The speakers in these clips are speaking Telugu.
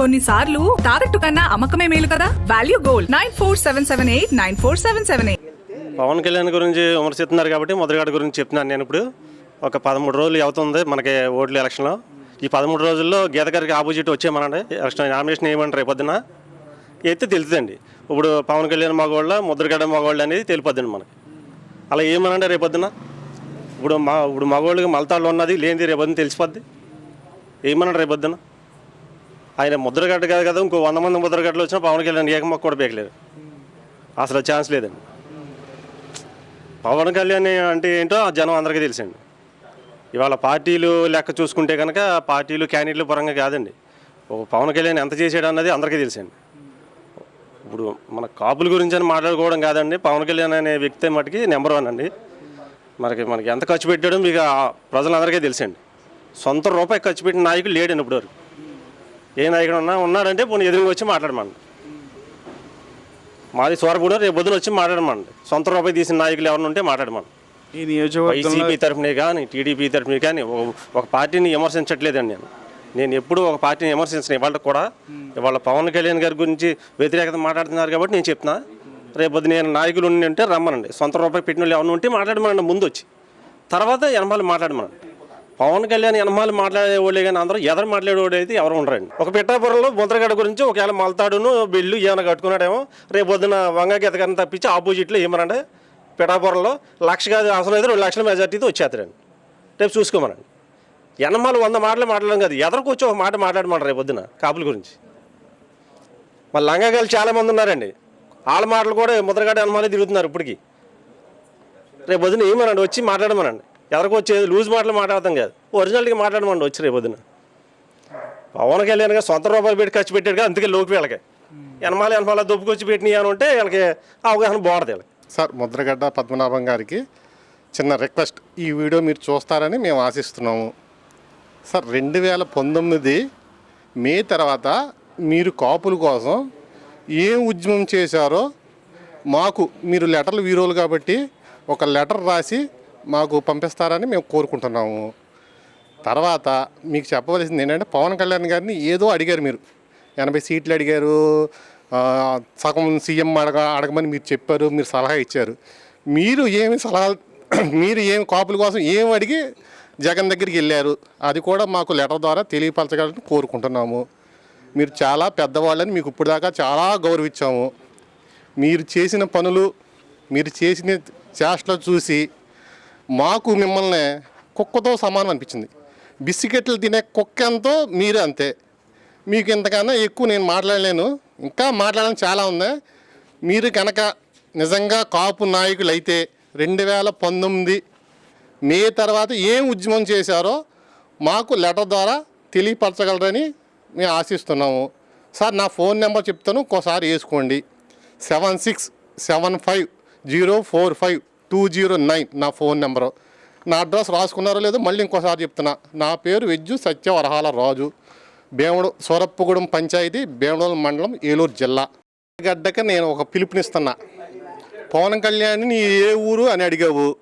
కొన్నిసార్లు తాకట్టు కన్నా అమ్మకమే మేలు కదా? Value gold nine four seven seven eight nine four seven seven eight Pawan Kalyan గురించి విమర్శిస్తున్నారు కాబట్టి ముద్రగడ గురించి చెప్తున్నాను నేను ఇప్పుడు. ఒక పదమూడు రోజులు అవుతుంది మనకి ఓట్లు ఎలక్షన్లో ఈ పదమూడు రోజుల్లో గీత గారికి ఆపోజిట్ వచ్చేమనండి ఎలక్షన్ నామినేషన్ ఏమంటారు రేపొద్దున? అయితే తెలుస్తుందండి. ఇప్పుడు పవన్ కళ్యాణ్ మగవాళ్ళ ముద్రగడ మగవాళ్ళు అనేది తెలిపొద్దండి మనకి. అలా ఏమనండి రేపొద్దున? ఇప్పుడు మా ఇప్పుడు మగవాళ్ళకి మలతాళ్ళు ఉన్నది లేనిది రేపొద్దున తెలిసిపోద్ది. ఏమనండి రేపొద్దున? ఆయన ముద్రగడ్డ కాదు కదా ఇంకో వంద మంది ముద్రగడ్డలు వచ్చినా పవన్ కళ్యాణ్ ఏకమొక్క కూడా బేకలేరు అసలు ఛాన్స్ లేదండి. పవన్ కళ్యాణ్ అంటే ఏంటో ఆ జనం అందరికీ తెలుసండి. ఇవాళ పార్టీలు లెక్క చూసుకుంటే కనుక పార్టీలు క్యాండిడేట్ల పరంగా కాదండి. పవన్ కళ్యాణ్ ఎంత చేసాడు అన్నది అందరికీ తెలుసండి. ఇప్పుడు మన కాపుల గురించి అని మాట్లాడుకోవడం కాదండి. పవన్ కళ్యాణ్ అనే వ్యక్తి మటుకి నెంబర్ వన్ అండి. మనకి మనకి ఎంత ఖర్చు పెట్టాడో మీకు ప్రజలందరికీ తెలుసండి. సొంత రూపాయి ఖర్చు పెట్టిన నాయకుడు లేడండి ఇప్పుడు ఏ నాయకుడు ఉన్నా ఉన్నాడంటే పోనీ ఎదురుగా వచ్చి మాట్లాడమండి. మాది సోరపూడ రేపు పొద్దున వచ్చి మాట్లాడమండి. సొంత రూపాయి తీసిన నాయకులు ఎవరైనా ఉంటే మాట్లాడమండి. ఈ వైసీపీ తరఫునే కానీ టీడీపీ తరఫునే కానీ ఒక- పార్టీని విమర్శించట్లేదండి నేను. నేను ఎప్పుడూ ఒక పార్టీని విమర్శించిన. ఇవాళ కూడా ఇవాళ పవన్ కళ్యాణ్ గారి గురించి వ్యతిరేకత మాట్లాడుతున్నారు కాబట్టి నేను చెప్తున్నా. రేపు నేను నాయకులు ఉండి ఉంటే రమ్మనండి. సొంత రూపాయి పెట్టిన వాళ్ళు ఎవరైనా ఉంటే మాట్లాడమనండి ముందు వచ్చి. తర్వాత ఎనమాలు మాట్లాడమనండి. పవన్ కళ్యాణ్ ఎనమాలు మాట్లాడేవాళ్ళే కానీ అందరూ ఎదరు మాట్లాడేవాడు అయితే ఎవరు ఉండరండి. ఒక పిట్టాపురంలో ముద్రగడ గురించి ఒకవేళ మల్తాడును బిల్లు ఏమైనా కట్టుకున్నాడేమో రేపు పొద్దున వంగ గీతగారిని తప్పించి ఆపోజిట్లో ఏమనండి? పిఠాపురంలో లక్ష కాదు అసలు అయితే రెండు లక్షల మెజార్టీతో వచ్చేస్తారండి రేపు చూసుకోమనండి. ఎనమాలు వంద మాటలు మాట్లాడడం కాదు ఎదరికి వచ్చి ఒక మాట మాట్లాడమంటారు రేపు పొద్దున కాపుల గురించి. మళ్ళీ లంగాగాలు చాలామంది ఉన్నారండి. వాళ్ళ మాటలు కూడా ముద్రగడ ఎనమాలే తిరుగుతున్నారు ఇప్పటికి. రేపు పొద్దున ఏమనండి? వచ్చి మాట్లాడమనండి. ఎదరికి వచ్చి లూజ్ మాటలు మాట్లాడతాం కాదు. ఒరిజినల్గా మాట్లాడమండి వచ్చి రేపు పొద్దున. పవన్ కళ్యాణ్ గారు సొంత రూపాయలు పెట్టి ఖర్చు పెట్టాడు కదా అందుకే లోకి వీళ్ళకి. ఎనమాల ఎనమాల దొబ్బుకొచ్చి పెట్టినాయి అని ఉంటే వీళ్ళకి అవగాహన బాగుంటుంది వీళ్ళకి. సార్ ముద్రగడ్డ పద్మనాభం గారికి చిన్న రిక్వెస్ట్ ఈ వీడియో మీరు చూస్తారని మేము ఆశిస్తున్నాము. సార్ రెండు వేల పంతొమ్మిది మే తర్వాత మీరు కాపుల కోసం ఏం ఉద్యమం చేశారో మాకు మీరు లెటర్లు వీరోలు కాబట్టి ఒక లెటర్ రాసి మాకు పంపిస్తారని మేము కోరుకుంటున్నాము. తర్వాత మీకు చెప్పవలసింది ఏంటంటే పవన్ కళ్యాణ్ గారిని ఏదో అడిగారు మీరు. ఎనభై సీట్లు అడిగారు. సగం సీఎం అడగ అడగమని మీరు చెప్పారు మీరు సలహా ఇచ్చారు. మీరు ఏమి సలహాలు మీరు ఏమి కాపుల కోసం ఏం అడిగి జగన్ దగ్గరికి వెళ్ళారు అది కూడా మాకు లెటర్ ద్వారా తెలియపరచగలని కోరుకుంటున్నాము. మీరు చాలా పెద్దవాళ్ళని మీకు ఇప్పుడు దాకా చాలా గౌరవించాము. మీరు చేసిన పనులు మీరు చేసిన చేష్టలు చూసి మాకు మిమ్మల్ని కుక్కతో సమానం అనిపించింది. బిస్కెట్లు తినే కుక్క ఎంతో మీరు అంతే. మీకు ఇంతకన్నా ఎక్కువ నేను మాట్లాడలేను. ఇంకా మాట్లాడడం చాలా ఉంది. మీరు కనుక నిజంగా కాపు నాయకులు అయితే రెండు వేల పంతొమ్మిది మే తర్వాత ఏం ఉద్యమం చేశారో మాకు లెటర్ ద్వారా తెలియపరచగలరని మేము ఆశిస్తున్నాము. సార్ నా ఫోన్ నెంబర్ చెప్తాను. ఒకసారి వేసుకోండి. Seven six seven five zero four five two zero nine నా ఫోన్ నెంబరు. నా అడ్రస్ రాసుకున్నారో లేదో మళ్ళీ ఇంకోసారి చెప్తున్నా. నా పేరు వెజ్జు సత్య వరహాల రాజు. భీముడు సూరప్పగూడెం పంచాయతీ భీముడు మండలం ఏలూరు జిల్లా. గడ్డక నేను ఒక పిలుపునిస్తున్నా. పవన్ కళ్యాణ్ నీ ఏ ఊరు అని అడిగావు.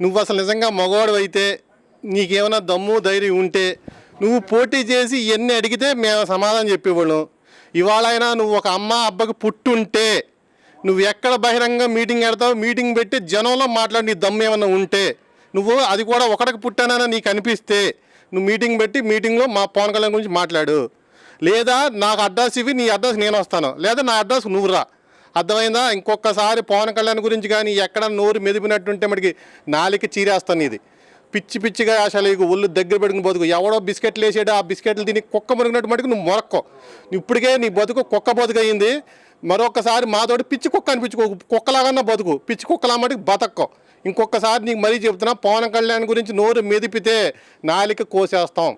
నువ్వు అసలు నిజంగా మగవాడు అయితే నీకేమైనా దమ్ము ధైర్యం ఉంటే నువ్వు పోటీ చేసి ఇవన్నీ అడిగితే మేము సమాధానం చెప్పేవాళ్ళం. ఇవాళ అయినా నువ్వు ఒక అమ్మ అబ్బకి పుట్టుంటే నువ్వు ఎక్కడ బహిరంగ మీటింగ్ పెడతావు మీటింగ్ పెట్టి జనంలో మాట్లాడి నీ దమ్ము ఏమైనా ఉంటే నువ్వు అది కూడా ఒకటికి పుట్టానని నీకు అనిపిస్తే నువ్వు మీటింగ్ పెట్టి మీటింగ్లో మా పవన్ కళ్యాణ్ గురించి మాట్లాడు. లేదా నాకు అడ్రస్ ఇవి నీ అడ్రస్ నేను వస్తాను. లేదా నా అడ్రస్ నువ్వు రా. అర్థమైందా? ఇంకొకసారి పవన్ కళ్యాణ్ గురించి కానీ ఎక్కడ నోరు మెదిపినట్టుంటే మనకి నాలికి చీరేస్తాను ఇది పిచ్చి పిచ్చిగా అసలు ఇక ఒళ్ళు దగ్గర పెట్టుకుని బతుకు. ఎవడో బిస్కెట్లు వేసాడో ఆ బిస్కెట్లు తిని కుక్క మురిగినట్టు మటుకు నువ్వు మొరక్కో. ఇప్పటికే నీ బతుకు కుక్క బతుకు అయింది మరొకసారి మాతోటి పిచ్చి కుక్క అనిపించుకో. కుక్కలాగన్నా బతుకు. పిచ్చి కుక్కలా మటుకు బతక్కో. ఇంకొకసారి నీకు మరీ చెప్తున్నా పవన్ కళ్యాణ్ గురించి నోరు మెదిపితే నాలిక కోసేస్తాం.